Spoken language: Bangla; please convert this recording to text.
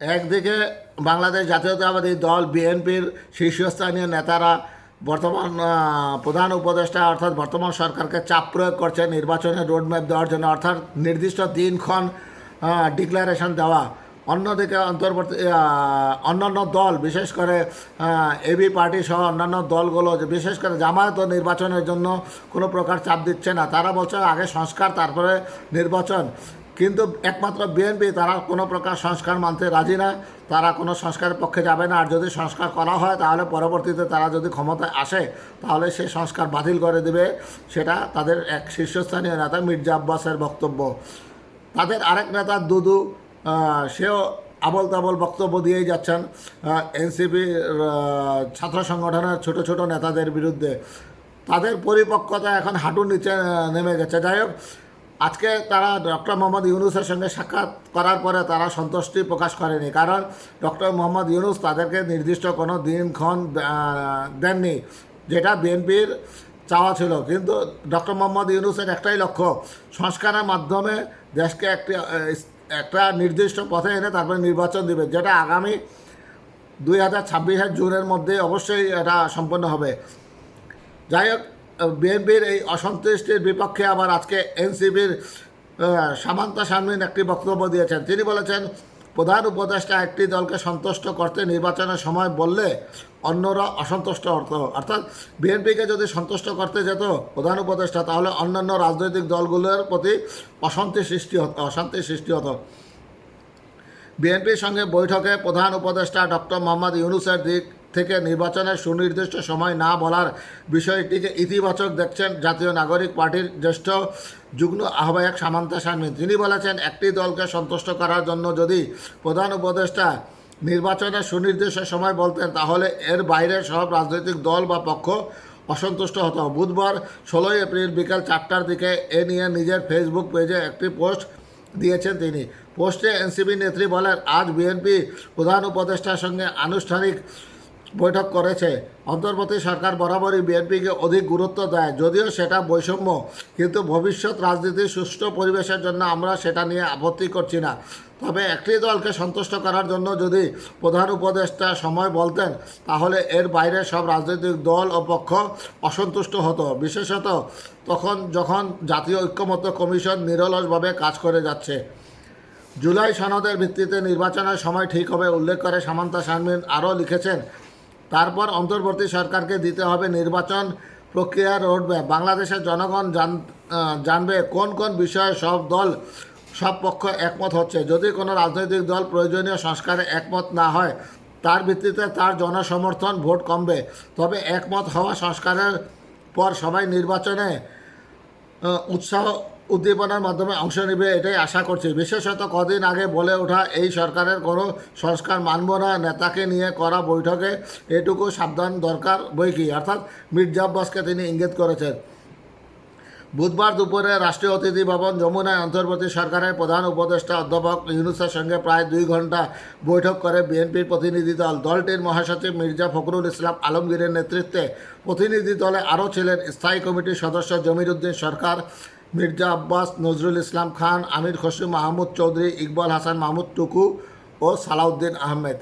একদিকে বাংলাদেশ জাতীয়তাবাদী দল, বিএনপির শীর্ষস্থানীয় নেতারা বর্তমান প্রধান উপদেষ্টা অর্থাৎ বর্তমান সরকারকে চাপ প্রয়োগ করছে নির্বাচনের রোডম্যাপ দেওয়ার জন্য, অর্থাৎ নির্দিষ্ট দিনক্ষণ ডিক্লারেশন দেওয়া। অন্যদিকে অন্তর্বর্তী অন্যান্য দল, বিশেষ করে এবি পার্টি সহ অন্যান্য দলগুলো বিশেষ করে জামায়াত নির্বাচনের জন্য কোনো প্রকার চাপ দিচ্ছে না। তারা বলছে আগে সংস্কার, তারপরে নির্বাচন। কিন্তু একমাত্র বিএনপি তারা কোনো প্রকার সংস্কার মানতে রাজি না, তারা কোনো সংস্কারের পক্ষে যাবে না। আর যদি সংস্কার করা হয়, তাহলে পরবর্তীতে তারা যদি ক্ষমতায় আসে, তাহলে সেই সংস্কার বাতিল করে দেবে। সেটা তাদের এক শীর্ষস্থানীয় নেতা মির্জা আব্বাসের বক্তব্য। তাদের আরেক নেতা দুদু সেও আবল তাবল বক্তব্য দিয়েই যাচ্ছেন এনসিপি ছাত্র সংগঠনের ছোট ছোট নেতাদের বিরুদ্ধে। তাদের পরিপক্কতা এখন হাঁটুর নিচে নেমে গেছে। যাই হোক আজকে তারা ডক্টর মোহাম্মদ ইউনুসের সঙ্গে সাক্ষাৎ করার পরে তারা সন্তুষ্টি প্রকাশ করেনি। কারণ ডক্টর মোহাম্মদ ইউনুস তাদেরকে নির্দিষ্ট কোনো দিনক্ষণ দেননি, যেটা বিএনপির চাওয়া ছিল। কিন্তু ডক্টর মোহাম্মদ ইউনুসের একটাই লক্ষ্য, সংস্কারের মাধ্যমে দেশকে একটি একটা নির্দিষ্ট পথে এনে তারপরে নির্বাচন দিবে, যেটা আগামী দুই হাজার ছাব্বিশের জুনের মধ্যে অবশ্যই এটা সম্পন্ন হবে। যাই হোক বিএনপির এই অসন্তুষ্টির বিপক্ষে আবার আজকে এনসিপির সামান্তা শারমিন একটি বক্তব্য দিয়েছেন। তিনি বলেছেন, প্রধান উপদেষ্টা একটি দলকে সন্তুষ্ট করতে নির্বাচনের সময় বললে অন্যরা অসন্তুষ্ট হতো অর্থাৎ বিএনপিকে যদি সন্তুষ্ট করতে যেত প্রধান উপদেষ্টা, তাহলে অন্যান্য রাজনৈতিক দলগুলোর প্রতি অশান্তি সৃষ্টি হতো, অশান্তির সৃষ্টি হতো। বিএনপির সঙ্গে বৈঠকে প্রধান উপদেষ্টা ডক্টর মোহাম্মদ ইউনুসের দিক থেকে নির্বাচনের সুনির্দিষ্ট সময় না বলার বিষয়টিকে ইতিবাচক দেখছেন জাতীয় নাগরিক পার্টির জ্যেষ্ঠ যুগ্ম আহ্বায়ক সামান্তা শারমিন তিনি বলেছেন, একটি দলকে সন্তুষ্ট করার জন্য যদি প্রধান উপদেষ্টা নির্বাচনের সুনির্দিষ্ট সময় বলতেন, তাহলে এর বাইরের সব রাজনৈতিক দল বা পক্ষ অসন্তুষ্ট হতো। বুধবার ষোলোই এপ্রিল বিকাল চারটার দিকে এ নিয়ে নিজের ফেসবুক পেজে একটি পোস্ট দিয়েছেন তিনি। পোস্টে এনসিপি নেত্রী বলেন, আজ বিএনপি প্রধান উপদেষ্টার সঙ্গে আনুষ্ঠানিক বৈঠক করেছে। অন্তর্বর্তী সরকার বরাবরই বিএনপিকে অধিক গুরুত্ব দেয়। যদিও সেটা বৈষম্য, কিন্তু ভবিষ্যৎ রাজনীতির সুষ্ঠু পরিবেশের জন্য আমরা সেটা নিয়ে আপত্তি করছি না। তবে একটি দলকে সন্তুষ্ট করার জন্য যদি প্রধান উপদেষ্টা সময় বলতেন, তাহলে এর বাইরে সব রাজনৈতিক দল ও পক্ষ অসন্তুষ্ট হতো। বিশেষত তখন যখন জাতীয় ঐক্যমত্য কমিশন নিরলসভাবে কাজ করে যাচ্ছে। জুলাই সনদের ভিত্তিতে নির্বাচনের সময় ঠিক হবে উল্লেখ করে সামান্তা শারমিন আরও লিখেছেন তারপর অন্তর্বর্তী সরকারকে দিতে হবে নির্বাচন প্রক্রিয়ার রোডম্যাপ। বাংলাদেশের জনগণ জান জানবে কোন কোন বিষয়ে সব দল, সব পক্ষ একমত হচ্ছে। যদি কোনো রাজনৈতিক দল প্রয়োজনীয় সংস্কারে একমত না হয়, তার ভিত্তিতে তার জনসমর্থন ভোট কমবে। তবে একমত হওয়া সংস্কারের পর সবাই নির্বাচনে উৎসাহ উদ্দীপনার মাধ্যমে অংশ নেবে, এটাই আশা করছি। বিশেষত কদিন আগে বলে ওঠা এই সরকারের কোনো সংস্কার মানব না, নেতাকে নিয়ে করা বৈঠকে এটুকু সাবধান দরকার বই কি? অর্থাৎ মির্জা আব্বাসকে তিনি ইঙ্গিত করেছেন। বুধবার দুপুরে রাষ্ট্রীয় অতিথি ভবন যমুনায় অন্তর্বর্তী সরকারের প্রধান উপদেষ্টা অধ্যাপক ইউনুসের সঙ্গে প্রায় দুই ঘণ্টা বৈঠক করে বিএনপির প্রতিনিধি দল। দলটির মহাসচিব মির্জা ফখরুল ইসলাম আলমগীরের নেতৃত্বে প্রতিনিধি দলে আরও ছিলেন স্থায়ী কমিটির সদস্য জমিরুদ্দিন সরকার মির্জা আব্বাস নজরুল ইসলাম খান, আমির খসরু মাহমুদ চৌধুরী, ইকবাল হাসান মাহমুদ টুকু ও সালাউদ্দিন আহমেদ।